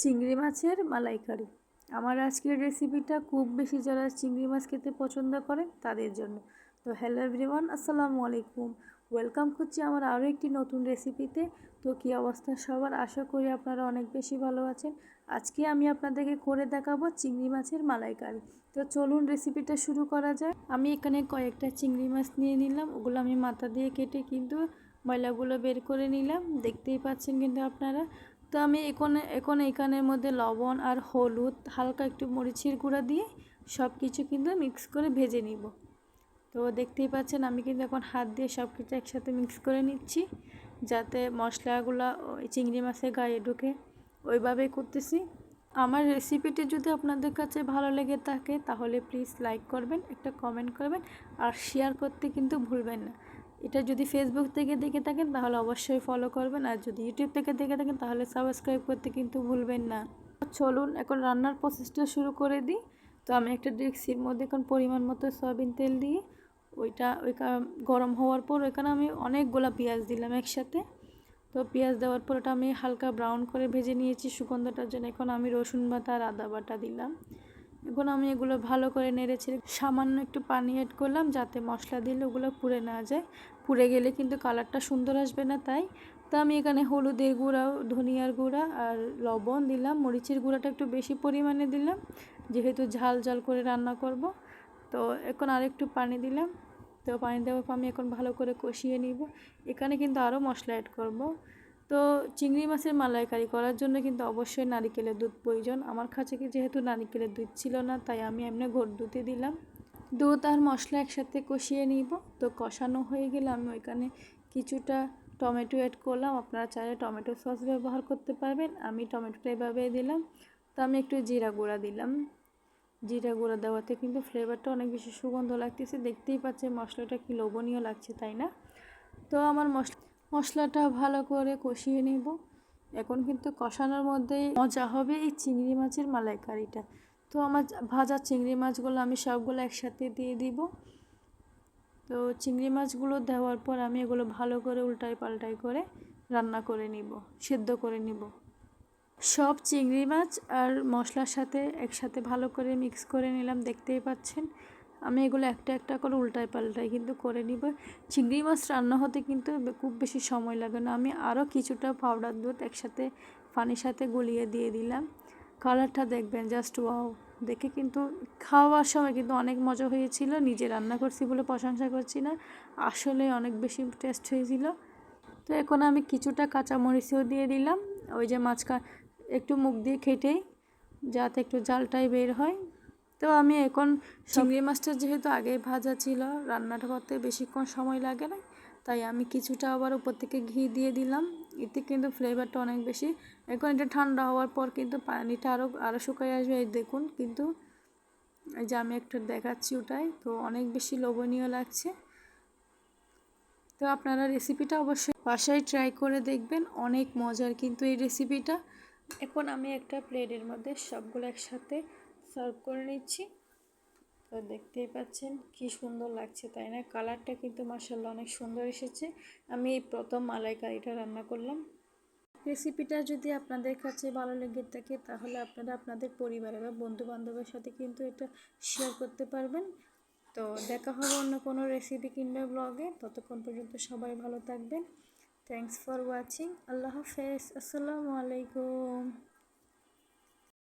চিংড়ি মাছের মালাইকারি। আমার আজকের রেসিপিটা খুব বেশি যারা চিংড়ি মাছ খেতে পছন্দ করে, তাদের জন্য। তো হ্যালো এভরিওয়ান আসসালামু আলাইকুম। ওয়েলকাম করছি আমার আরও একটি নতুন রেসিপিতে। তো কী অবস্থা সবার? আশা করি আপনারা অনেক বেশি ভালো আছেন। আজকে আমি আপনাদেরকে করে দেখাবো চিংড়ি মাছের মালাইকারি। তো চলুন রেসিপিটা শুরু করা যায় আমি এখানে কয়েকটা চিংড়ি মাছ নিয়ে নিলাম। ওগুলো আমি মাথা দিয়ে কেটে কিন্তু ময়লাগুলো বের করে নিলাম। দেখতেই পাচ্ছেন কিন্তু আপনারা। তো আমি এখন এখন, এখানের মধ্যে লবণ আর হলুদ, হালকা একটু মরিচের গুঁড়া দিয়ে সব কিছু কিন্তু মিক্স করে ভেজে নিব। তো দেখতেই পাচ্ছেন আমি কিন্তু এখন হাত দিয়ে সব কিছু একসাথে মিক্স করে নিচ্ছি, যাতে মশলাগুলো ওই চিংড়ি মাছের গায়ে ঢুকে। ওইভাবেই করতেছি। আমার রেসিপিটি যদি আপনাদের কাছে ভালো লেগে থাকে, তাহলে প্লিজ লাইক করবেন, একটা কমেন্ট করবেন, আর শেয়ার করতে কিন্তু ভুলবেন না। এটা যদি ফেসবুক থেকে দেখে থাকেন, তাহলে অবশ্যই ফলো করবেন। আর যদি ইউটিউব থেকে দেখে থাকেন, তাহলে সাবস্ক্রাইব করতে কিন্তু ভুলবেন না। চলুন, এখন রান্নার প্রসেসটা শুরু করে দিই। তো আমি একটা ডেক্সির মধ্যে এখন পরিমাণ মতো সয়াবিন তেল দিয়ে, ওইটা ওই গরম হওয়ার পর ওইখানে আমি অনেকগুলো পেঁয়াজ দিলাম একসাথে। তো পেঁয়াজ দেওয়ার পর ওটা আমি হালকা ব্রাউন করে ভেজে নিয়েছি, সুগন্ধটার জন্য। এখন আমি রসুন বাটা আর আদা বাটা দিলাম। এখন আমি এগুলো ভালো করে নেড়েছে সামান্য একটু পানি অ্যাড করলাম যাতে মশলা দিলে ওগুলো পুড়ে না যায়। পুড়ে গেলে কিন্তু কালারটা সুন্দর আসবে না তাই। তো আমি এখানে হলুদের গুঁড়া, ধনিয়ার গুঁড়া আর লবণ দিলাম। মরিচের গুঁড়াটা একটু বেশি পরিমাণে দিলাম। যেহেতু ঝাল ঝাল করে রান্না করব, তো এখন আর একটু পানি দিলাম। তো পানি দেওয়ার পর আমি এখন ভালো করে কষিয়ে নিব। এখানে কিন্তু আরও মশলা অ্যাড করব। তো চিংড়ি মাছের মালাইকারি করার জন্য কিন্তু অবশ্যই নারিকেলের দুধ প্রয়োজন। আমার কাছে কি যেহেতু নারিকেলের দুধ ছিল না, তাই আমি এমনি ঘোর দুধে দিলাম। দুধ আর মশলা একসাথে কষিয়ে নিব। তো কষানো হয়ে গেলে আমি ওইখানে কিছুটা টমেটো অ্যাড করলাম। আপনারা চাইলে টমেটো সস ব্যবহার করতে পারবেন। আমি টমেটোটা এভাবে দিলাম। তো আমি একটু জিরা গুঁড়া দিলাম। জিরা গুঁড়া দেওয়াতে কিন্তু ফ্লেভারটা অনেক বেশি সুগন্ধ লাগতেছে। দেখতেই পাচ্ছে মশলাটা কি লোভনীয় লাগছে, তাই না? তো আমার মশলা মশলাটা ভালো করে কষিয়ে নেব। এখন কিন্তু কষানোর মধ্যেই মজা হবে এই চিংড়ি মাছের মালাইকারিটা। তো আমার ভাজা চিংড়ি মাছগুলো আমি সবগুলো একসাথে দিয়ে দিব। তো চিংড়ি মাছগুলো দেওয়ার পর আমি এগুলো ভালো করে উল্টাই পাল্টাই করে রান্না করে নিব, সেদ্ধ করে নিব। সব চিংড়ি মাছ আর মশলার সাথে একসাথে ভালো করে মিক্স করে নিলাম, দেখতেই পাচ্ছেন। আমি এগুলো একটা একটা করে উল্টাই পাল্টাই কিন্তু করে নিব। চিংড়ি মাছ রান্না হতে কিন্তু খুব বেশি সময় লাগে না। আমি আরও কিছুটা পাউডার দুধ একসাথে পানির সাথে গলিয়ে দিয়ে দিলাম। কালারটা দেখবেন জাস্ট ওয়াও দেখে কিন্তু খাওয়ার সময় কিন্তু অনেক মজা হয়েছিল। নিজে রান্না করছি বলে প্রশংসা করছি না। আসলে অনেক বেশি টেস্ট হয়েছিল। তো এখন আমি কিছুটা কাঁচামরিচও দিয়ে দিলাম। ওই যে মাছকা একটু মুখ দিয়ে খেটেই যাতে একটু জালটাই বের হয়। তো আমি এখন চিংড়ি মাছটা যেহেতু আগে ভাজা ছিল রান্নাটা করতে বেশিক্ষণ সময় লাগে না তাই আমি কিছুটা আবার উপর থেকে ঘি দিয়ে দিলাম। এতে কিন্তু ফ্লেভারটা অনেক বেশি। এখন এটা ঠান্ডা হওয়ার পর কিন্তু পানিটা আরও আরও শুকাই আসবে এই দেখুন। কিন্তু এই যে আমি একটা দেখাচ্ছি ওটাই তো অনেক বেশি লোভনীয় লাগছে। তো আপনারা রেসিপিটা অবশ্যই বাসায় ট্রাই করে দেখবেন অনেক মজার কিন্তু এই রেসিপিটা এখন আমি একটা প্লেটের মধ্যে সবগুলো একসাথে সার্ভ করে নিচ্ছি। তো দেখতেই পাচ্ছেন কি সুন্দর লাগছে, তাই না? কালারটা কিন্তু মাসাল্লাহ অনেক সুন্দর এসেছে। আমি এই প্রথম মালাইকারিটা রান্না করলাম। রেসিপিটা যদি আপনাদের কাছে ভালো লেগে থাকে, তাহলে আপনারা আপনাদের পরিবারে বা বন্ধু বান্ধবের সাথে কিন্তু এটা শেয়ার করতে পারবেন। তো দেখা হবে অন্য কোনো রেসিপি কিংবা ব্লগে ততক্ষণ পর্যন্ত সবাই ভালো থাকবেন। থ্যাংকস ফর ওয়াচিং আল্লাহ হাফেজ। আসসালামু আলাইকুম।